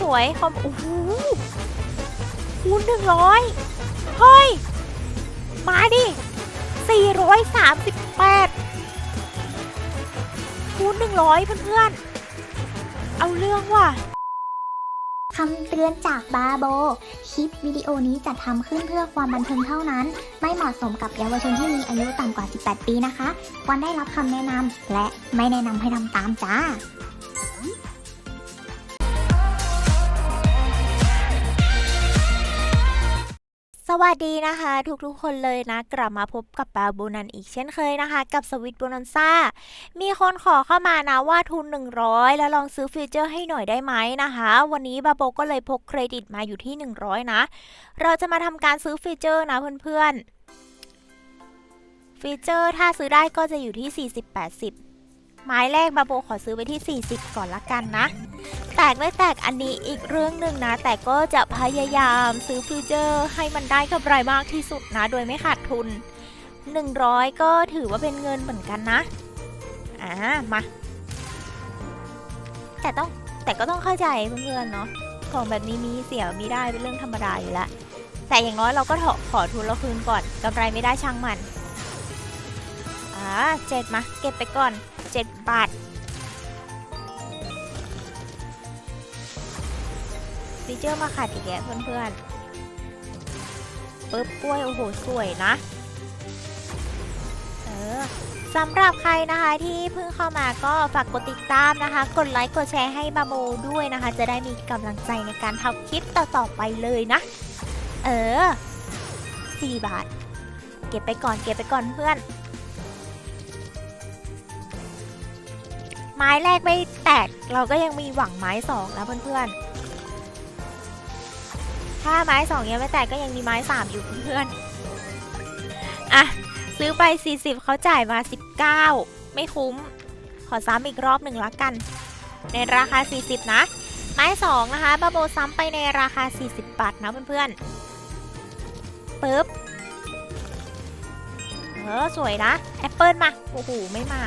สวยคอมโอ้โหคูณหนึ่งร้อยเฮ้ย มาดิสี่ร้อยสามสิบแปดคูณหนึ่งร้อยเพื่อนๆ เอาเรื่องว่ะคำเตือนจากบาโบ คลิปวิดีโอนี้จัดทำขึ้นเพื่อความบันเทิงเท่านั้น ไม่เหมาะสมกับเยาวชนที่มีอายุต่ำกว่า 18 ปีนะคะ ควรได้รับคำแนะนำและไม่แนะนำให้ทำตามจ้า สวัสดีนะคะ ทุกๆคนเลยนะ กลับมาพบกับปาโบนันอีกเช่นเคยนะคะ กับสวิตโบนันซ่า มีคนขอเข้ามานะว่าทุน 100 แล้วลองซื้อฟีเจอร์ให้หน่อยได้ไหมนะคะ วันนี้บาโบก็เลยพกเครดิตมาอยู่ที่ 100 นะ เราจะมาทำการซื้อฟีเจอร์นะเพื่อนๆฟีเจอร์ถ้าซื้อได้ก็จะอยู่ที่ 40-80 ไม้แรกบาโบขอซื้อไปที่ 40 ก่อนละกันนะ แตกไม่แตกอันนี้อีกเรื่องหนึ่งนะ แต่ก็จะพยายามซื้อฟิวเจอร์ให้มันได้กำไรมากที่สุดนะ โดยไม่ขาดทุน 100 ก็ถือว่าเป็นเงินเหมือนกันนะ อ่า มา แต่ต้องแต่ก็ต้องเข้าใจเพื่อนๆเนาะของแบบนี้มีเสียมีได้เป็นเรื่องธรรมดาอยู่แล้วแต่อย่างน้อยเราก็ขอขอทุนเราคืนก่อนกำไรไม่ได้ช่างมัน เจ็ดมา เก็บไปก่อน7บาทฟีเจอร์มาขัดอีกแล้วเพื่อนๆปึ๊บกล้วย โอ้โห สวยนะ เออสำหรับใครนะคะที่เพิ่งเข้ามาก็ฝากกดติดตามนะคะ กดไลค์ กดแชร์ให้บาโบด้วยนะคะ จะได้มีกำลังใจในการทำคลิปต่อๆไปเลยนะ เออ 4 บาท เก็บไปก่อนเก็บไปก่อนเพื่อน ไม้แรกไม่แตก เราก็ยังมีหวังไม้สองนะเพื่อนๆ ถ้าไม้สองยังไม่แตกก็ยังมีไม้สามอยู่เพื่อนๆ อะ ซื้อไป 40 เขาจ่ายมา 19 ไม่คุ้ม ขอซ้ำอีกรอบหนึ่งละกัน ในราคา 40 นะ ไม้สองนะคะบาโบซ้ำไปในราคา 40 บาทนะเพื่อนๆปึ๊บเออสวยนะ แอปเปิลมา โอ้โห ไม่มา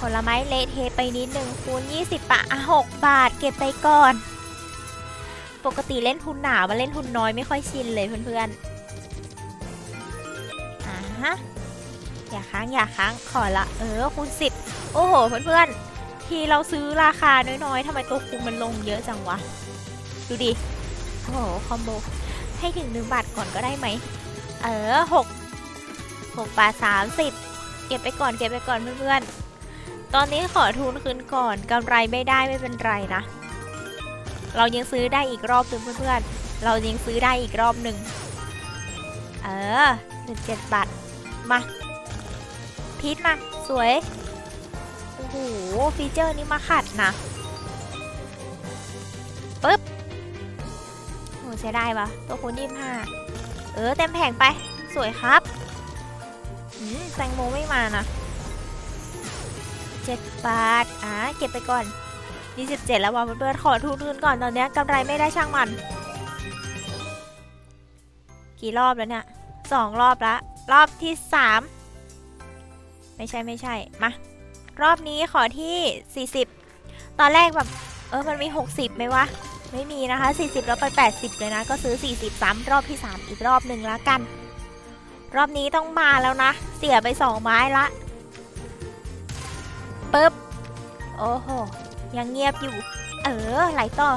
ผลไม้เละเทไปนิดหนึ่งคูณ20บาทอะ6บาท เก็บไปก่อน ปกติเล่นทุนหนามาเล่นทุนน้อยไม่ค่อยชินเลยเพื่อนๆอ่าฮะอย่าค้างอย่าค้างขอละเออคูณ10 โอ้โหเพื่อนๆทีเราซื้อราคาน้อยๆทำไมตัวคูณมันลงเยอะจังวะ ดูดิ โอ้โห คอมโบ ให้ถึงหนึ่งบาทก่อนก็ได้ไหม เออ6 6บาท30เก็บไปก่อนเก็บไปก่อนเพื่อนๆ ตอนนี้ขอทุนคืนก่อนกำไรไม่ได้ไม่เป็นไรนะ เรายังซื้อได้อีกรอบหนึ่งเพื่อนๆ เรายังซื้อได้อีกรอบหนึ่ง เออหนึ่งเจ็ดบาท มา พีทมา สวย โอ้โห ฟีเจอร์นี้มาขัดนะปึ๊บโหใช้ได้ปะตัวคูณยี่ห้าเออ เต็มแผงไป สวยครับอืมแตงโมไม่มานะ 7 บาท อ่า เก็บไปก่อน 27 แล้วว่ะเพื่อนๆขอทุนคืนก่อนตอนนี้กำไรไม่ได้ช่างมัน กี่รอบแล้วเนี่ยสองรอบละ รอบที่ 3 ไม่ใช่ไม่ใช่ มา รอบนี้ขอที่ 40 ตอนแรกแบบ เออมันมี 60ไหมวะ ไม่มีนะคะ 40 แล้วไป 80 เลยนะ ก็ซื้อ 40ซ้ำรอบที่ 3 อีกรอบหนึ่งละกัน รอบนี้ต้องมาแล้วนะ เสียไป 2 ไม้ละ ปึ๊บ โอ้โห ยังเงียบอยู่ เออ ไหลต่อ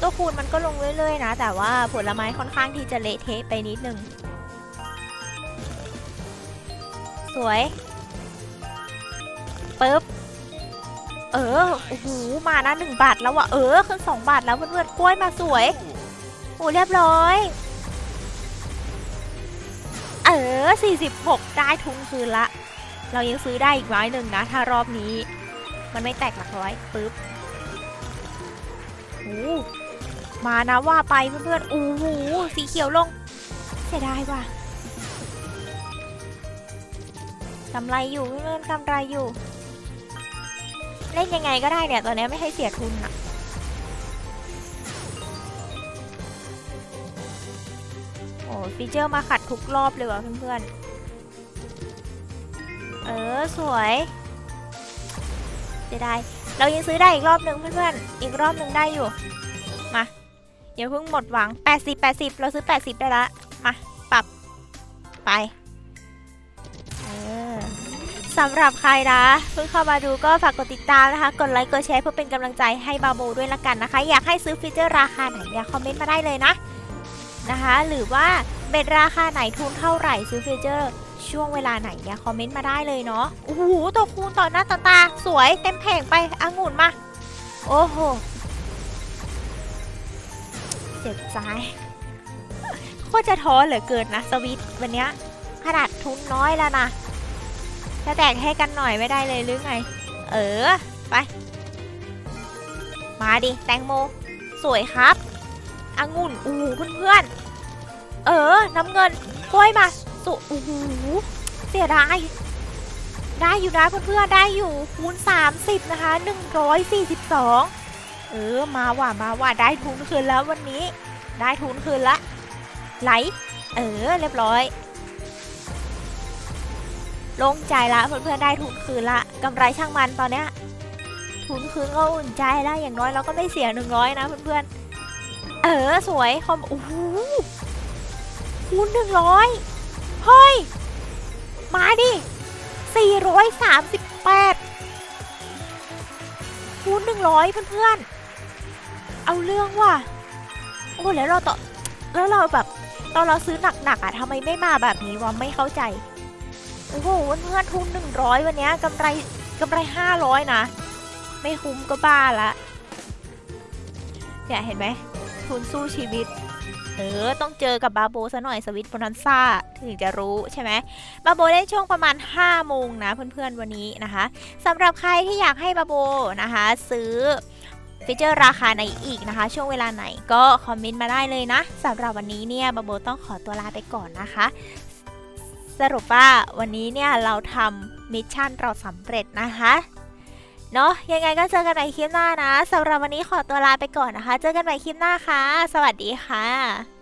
ตัวคูณมันก็ลงเรื่อยๆนะ แต่ว่าผลไม้ค่อนข้างที่จะเละเทะไปนิดนึง สวย ปึ๊บ เออ โอ้โห มานะหนึ่งบาทแล้วอะเออ ขึ้นสองบาทแล้วเพื่อนๆกล้วยมาสวย โอ้เรียบร้อยเออ 46 ได้ทุนคืนละ เรายังซื้อได้อีกไม้หนึ่งนะ ถ้ารอบนี้ มันไม่แตกหลักร้อยปึ๊บโอ้มานะว่าไปเพื่อนๆโอ้โหสีเขียวลงเสียดายว่ะกำไรอยู่เพื่อนๆกำไรอยู่ เล่นยังไงก็ได้เนี่ยตอนนี้ไม่ให้เสียทุนอะโอ้ฟีเจอร์มาขัดทุกรอบเลยว่ะเพื่อนๆ เออสวยจะได้ เรายังซื้อได้อีกรอบหนึ่งเพื่อนๆ อีกรอบหนึ่งได้อยู่ มาอย่าเพิ่งหมดหวัง 80 80 เราซื้อ 80 ได้ละ มา ปรับ ไป เออสำหรับใครนะ เพิ่งเข้ามาดูก็ฝากกดติดตามนะคะ กดไลค์ กดแชร์เพื่อเป็นกำลังใจให้บาโบด้วยละกันนะคะ อยากให้ซื้อฟีเจอร์ราคาไหนเนี่ยคอมเมนต์มาได้เลยนะ นะคะ หรือว่าเบ็ดราคาไหนทุนเท่าไหร่ซื้อฟีเจอร์ ช่วงเวลาไหนเนี่ยคอมเมนต์มาได้เลยเนาะโอ้โหตัวคูณต่อหน้าต่อตา สวยเต็มแผงไปองุ่นมา โอ้โห เจ็บใจโคตรจะท้อเหลือเกินนะสวิตวันเนี้ยขนาดทุนน้อยแล้วนะจะแตกให้กันหน่อยไม่ได้เลยหรือไง เออ ไป มาดิ แตงโม สวยครับ องุ่น อู้เพื่อนเออ น้ำเงินกล้วยมา สุโอ้โหเสียดายได้อยู่นะเพื่อนๆได้อยู่คูณ 30 นะคะ 142 เออ มาว่ะมาว่ะได้ทุนคืนแล้ววันนี้ ได้ทุนคืนละไหล เออ เรียบร้อยลงใจละเพื่อนๆได้ทุนคืนละกำไรช่างมันตอนเนี้ยทุนคืนก็อุ่นใจละอย่างน้อยเราก็ไม่เสีย 100 นะเพื่อนๆเออ สวยคอมโอ้โหคูณ100 เฮ้ย มาดิ438คูณ100 เพื่อนๆ เอาเรื่องว่ะ โอ้แล้วเราต่อแล้วเราแบบตอนเราซื้อหนักๆอะทำไมไม่มาแบบนี้วะไม่เข้าใจ โอ้โหเพื่อนทุน100วันนี้กำไรกำไร500นะ ไม่คุ้มก็บ้าละเนี่ยเห็นไหมทุนสู้ชีวิต เออ ต้องเจอกับบาโบซะหน่อยสวิตโบนันซ่าถึงจะรู้ใช่ไหมบาโบได้ช่วงประมาณ5โมงนะเพื่อนๆวันนี้นะคะสำหรับใครที่อยากให้บาโบนะคะ ซื้อฟีเจอร์ราคาไหนอีกนะคะ ช่วงเวลาไหนก็คอมเมนต์มาได้เลยนะสำหรับวันนี้เนี่ยบาโบต้องขอตัวลาไปก่อนนะคะ สรุปว่าวันนี้เนี่ยเราทำมิชชั่นเราสำเร็จนะคะ เนาะยังไงก็เจอกันใหม่คลิปหน้านะสำหรับวันนี้ขอตัวลาไปก่อนนะคะ เจอกันใหม่คลิปหน้าค่ะ สวัสดีค่ะ